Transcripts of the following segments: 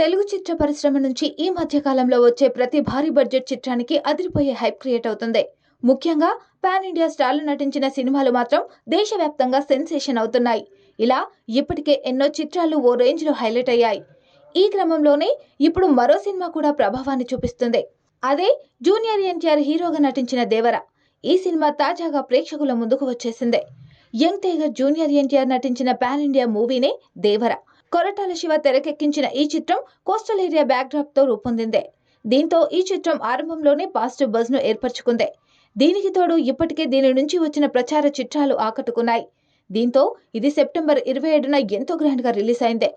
తెలుగు చిత్ర పరిశ్రమ నుంచి ఈ మధ్య కాలంలో వచ్చే ప్రతి భారీ బడ్జెట్ చిత్రానికి అదిరిపోయే హైప్ క్రియేట్ అవుతుంది. ముఖ్యంగా పాన్ ఇండియా స్టార్లు నటించిన సినిమాలు మాత్రం దేశవ్యాప్తంగా సెన్సేషన్ అవుతున్నాయి. ఇలా ఇప్పటికే ఎన్నో చిత్రాలు ఓ రేంజ్లో హైలైట్ అయ్యాయి. ఈ క్రమంలోనే ఇప్పుడు మరో సినిమా కూడా ప్రభావాన్ని చూపిస్తుంది. అదే జూనియర్ ఎన్టీఆర్ హీరోగా నటించిన దేవర ఈ సినిమా తాజాగా ప్రేక్షకుల ముందుకు వచ్చేసింది. యంగ్ టైగర్ జూనియర్ ఎన్టీఆర్ నటించిన పాన్ ఇండియా మూవీనే దేవర. కొరటాల శివ తెరకెక్కించిన ఈ చిత్రం కోస్టల్ ఏరియా బ్యాక్డ్రాప్తో రూపొందింది. దీంతో ఈ చిత్రం ఆరంభంలోనే పాజిటివ్ బజ్ను ఏర్పరచుకుంది. దీనికి తోడు ఇప్పటికే దీని నుంచి వచ్చిన ప్రచార చిత్రాలు ఆకట్టుకున్నాయి. దీంతో ఇది సెప్టెంబర్ ఇరవై ఏడున ఎంతో గ్రాండ్గా రిలీజ్ అయింది.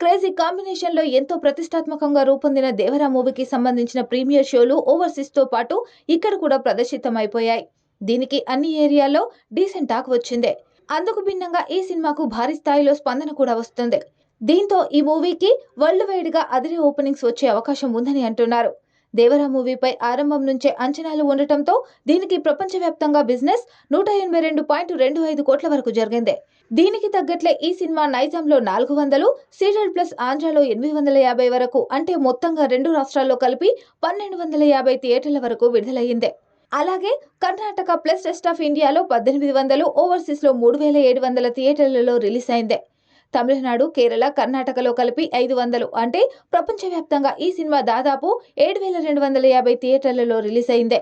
క్రేజీ కాంబినేషన్లో ఎంతో ప్రతిష్టాత్మకంగా రూపొందిన దేవరా మూవీకి సంబంధించిన ప్రీమియర్ షోలు ఓవర్సీస్తో పాటు ఇక్కడ కూడా ప్రదర్శితమైపోయాయి. దీనికి అన్ని ఏరియాల్లో డీసెంట్ టాక్ వచ్చింది. అందుకు భిన్నంగా ఈ సినిమాకు భారీ స్థాయిలో స్పందన కూడా వస్తుంది. దీంతో ఈ మూవీకి వరల్డ్ వైడ్గా ఓపెనింగ్స్ వచ్చే అవకాశం ఉందని అంటున్నారు. దేవరా మూవీపై ఆరంభం నుంచే అంచనాలు ఉండటంతో దీనికి ప్రపంచవ్యాప్తంగా బిజినెస్ నూట ఎనభై రెండు పాయింట్ రెండు ఐదు కోట్ల వరకు జరిగింది. దీనికి తగ్గట్లే ఈ సినిమా నైజాంలో నాలుగు వందలు సీరియల్ ప్లస్ ఆంధ్రాలో ఎనిమిది వందల యాభై వరకు అంటే మొత్తంగా రెండు రాష్ట్రాల్లో కలిపి పన్నెండు వందల యాభై థియేటర్ల వరకు విడుదలయ్యింది. అలాగే కర్ణాటక ప్లస్ రెస్ట్ ఆఫ్ ఇండియాలో పద్దెనిమిది వందలు ఓవర్సీస్లో మూడు వేల ఏడు వందల థియేటర్లలో రిలీజ్ అయింది తమిళనాడు కేరళ కర్ణాటకలో కలిపి ఐదు వందలు. అంటే ప్రపంచవ్యాప్తంగా ఈ సినిమా దాదాపు ఏడు వేల రెండు వందల యాభై థియేటర్లలో రిలీజ్ అయింది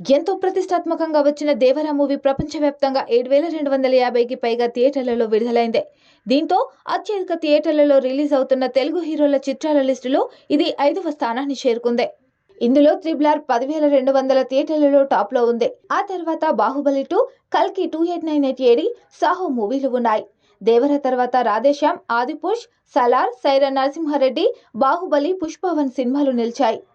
ఎంతో ప్రతిష్టాత్మకంగా వచ్చిన దేవరా మూవీ ప్రపంచవ్యాప్తంగా ఏడు వేల రెండు వందల యాభైకి పైగా థియేటర్లలో విడుదలైంది. దీంతో అత్యధిక థియేటర్లలో రిలీజ్ అవుతున్న తెలుగు హీరోల చిత్రాల లిస్టులో ఇది ఐదవ స్థానాన్ని చేరుకుంది. ఇందులో త్రిబుల్ ఆర్ పదివేల రెండు వందల థియేటర్లలో టాప్లో ఉంది. ఆ తర్వాత బాహుబలి టూ కల్కి two eight nine eight AD Saaho మూవీలు ఉన్నాయి. దేవర తర్వాత రాధేశ్యామ్ ఆదిపుష్ సలార్ సైరా నరసింహారెడ్డి బాహుబలి పుష్పవన్ సినిమాలు నిలిచాయి.